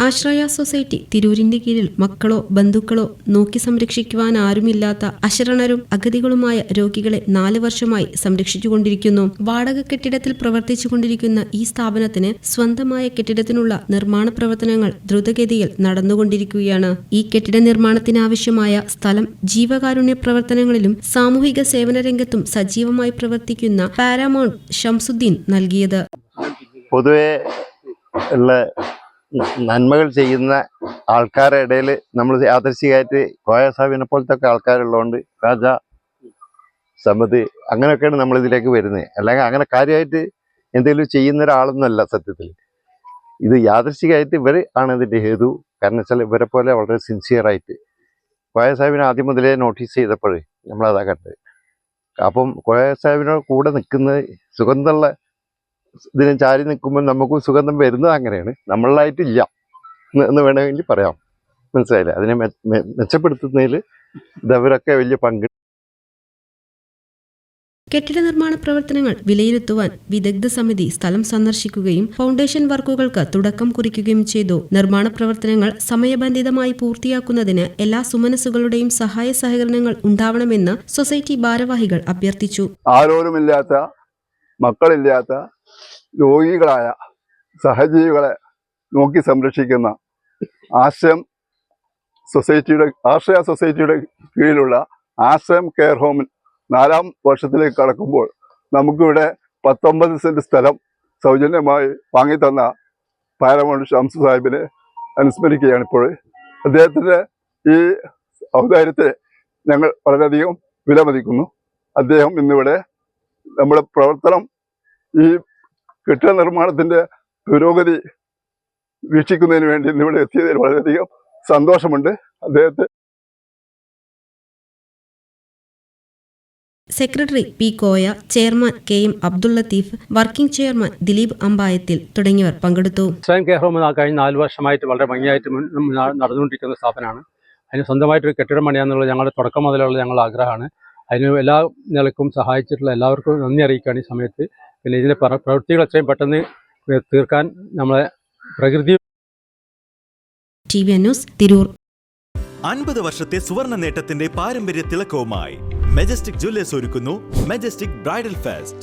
Ashraya society തിരൂരിന്റെ കീഴിൽ മക്കളോ ബന്ധുക്കളോ നോക്കി സംരക്ഷിക്കുവാൻ ആരുമില്ലാത്ത അശരണരും അഗതികളുമായ രോഗികളെ നാല് വർഷമായി സംരക്ഷിച്ചുകൊണ്ടിരിക്കുന്നു. വാടക കെട്ടിടത്തിൽ പ്രവർത്തിച്ചുകൊണ്ടിരിക്കുന്ന ഈ സ്ഥാപനത്തിന് സ്വന്തമായ കെട്ടിടത്തിനുള്ള നിർമ്മാണ പ്രവർത്തനങ്ങൾ ദ്രുതഗതിയിൽ നടന്നുകൊണ്ടിരിക്കുകയാണ്. ഈ കെട്ടിട നിർമ്മാണത്തിനാവശ്യമായ സ്ഥലം ജീവകാരുണ്യ പ്രവർത്തനങ്ങളിലും സാമൂഹിക സേവന രംഗത്തും സജീവമായി പ്രവർത്തിക്കുന്ന പാരാമൗണ്ട് ഷംസുദ്ദീൻ നൽകിയത്. പൊതുവെ ഉള്ള നന്മകൾ ചെയ്യുന്ന ആൾക്കാരുടെ ഇടയിൽ നമ്മൾ യാദർശികമായിട്ട് കോയ സാഹിബിനെ പോലത്തെ ഒക്കെ ആൾക്കാരുള്ളതുകൊണ്ട് രാജ സമ്മതി അങ്ങനെയൊക്കെയാണ് നമ്മൾ ഇതിലേക്ക് വരുന്നത്. അല്ലെങ്കിൽ അങ്ങനെ കാര്യമായിട്ട് എന്തെങ്കിലും ചെയ്യുന്ന ഒരാളൊന്നുമല്ല സത്യത്തിൽ ഇത് യാദർശികമായിട്ട് ഇവർ ആണ് ഇതിന്റെ ഹേതു. കാരണം വെച്ചാൽ ഇവരെ പോലെ വളരെ സിൻസിയറായിട്ട് കോയ സാഹിബിനെ ആദ്യം മുതലേ നോട്ടീസ് ചെയ്തപ്പോൾ നമ്മളതാ കണ്ടത്. അപ്പം കോയ സാഹിബിനോട് കൂടെ നിൽക്കുന്നത് സുഗന്ധമുള്ള ഇതിനെ ചാരി നിൽക്കുമ്പോൾ നമുക്ക് സുഗന്ധം വരുന്നത് അങ്ങനെയാണ്. നമ്മളായിട്ടില്ല എന്ന് വേണമെങ്കിൽ പറയാം. മനസ്സിലായില്ലേ? അതിനെ മെച്ചപ്പെടുത്തുന്നതിൽ ഇതവരൊക്കെ വലിയ പങ്ക്. കെട്ടിട നിർമ്മാണ പ്രവർത്തനങ്ങൾ വിലയിരുത്തുവാൻ വിദഗ്ധ സമിതി സ്ഥലം സന്ദർശിക്കുകയും ഫൗണ്ടേഷൻ വർക്കുകൾക്ക് തുടക്കം കുറിക്കുകയും ചെയ്തു. നിർമ്മാണ പ്രവർത്തനങ്ങൾ സമയബന്ധിതമായി പൂർത്തിയാക്കുന്നതിന് എല്ലാ സുമനസുകളുടെയും സഹായ സഹകരണങ്ങൾ ഉണ്ടാവണമെന്ന് സൊസൈറ്റി ഭാരവാഹികൾ അഭ്യർത്ഥിച്ചു. ആരോരുമില്ലാത്ത മക്കളില്ലാത്ത രോഗികളായ സഹജീവികളെ നോക്കി സംരക്ഷിക്കുന്ന ആശ്രയം സൊസൈറ്റിയുടെ ആശ്രയ സൊസൈറ്റിയുടെ കീഴിലുള്ള ആശ്രയം കെയർ ഹോമിൽ നാലാം വർഷത്തിലേക്ക് കടക്കുമ്പോൾ നമുക്കിവിടെ പത്തൊമ്പത് സെന്റ് സ്ഥലം സൗജന്യമായി വാങ്ങിത്തന്ന പാരമൗണ്ട് ഷംസ് സാഹിബിനെ അനുസ്മരിക്കുകയാണ് ഇപ്പോൾ. അദ്ദേഹത്തിന്റെ ഈ ഔദാര്യത്തെ ഞങ്ങൾ വളരെയധികം വിലമതിക്കുന്നു. അദ്ദേഹം ഇന്നിവിടെ നമ്മുടെ പ്രവർത്തനം ഈ കെട്ടിട നിർമ്മാണത്തിന്റെ പുരോഗതി വീക്ഷിക്കുന്നതിന് വേണ്ടി ഇന്നിവിടെ എത്തിയതിൽ വളരെയധികം സന്തോഷമുണ്ട്. അദ്ദേഹത്തെ secretary P Koya chairman K M Abdul Latheef working chairman Dileep Ambayathil തുടങ്ങിയവർ പങ്കെടുത്തു. സ്വയം കെയർ ഹോം ആ കഴിഞ്ഞ നാല് വർഷമായിട്ട് വളരെ ഭംഗിയായിട്ട് നടന്നുകൊണ്ടിരിക്കുന്ന സ്ഥാപനമാണ്. അതിന് സ്വന്തമായിട്ടൊരു കെട്ടിടം പണിയാന്നുള്ളത് ഞങ്ങളുടെ തുടക്കം മുതലുള്ള ഞങ്ങളുടെ ആഗ്രഹമാണ്. അതിന് എല്ലാ നിലക്കും സഹായിച്ചിട്ടുള്ള എല്ലാവർക്കും നന്ദി അറിയിക്കുകയാണ് ഈ സമയത്ത്. പിന്നെ ഇതിന്റെ പ്രവൃത്തികൾ എത്രയും പെട്ടെന്ന് തീർക്കാൻ നമ്മളെ പ്രകൃതി ടി വി ന്യൂസ് തിരൂർ. അൻപത് വർഷത്തെ സുവർണ നേട്ടത്തിന്റെ പാരമ്പര്യ തിളക്കവുമായി മെജസ്റ്റിക് ജ്വല്ലേഴ്സ് ഒരുക്കുന്നു majestic bridal fest.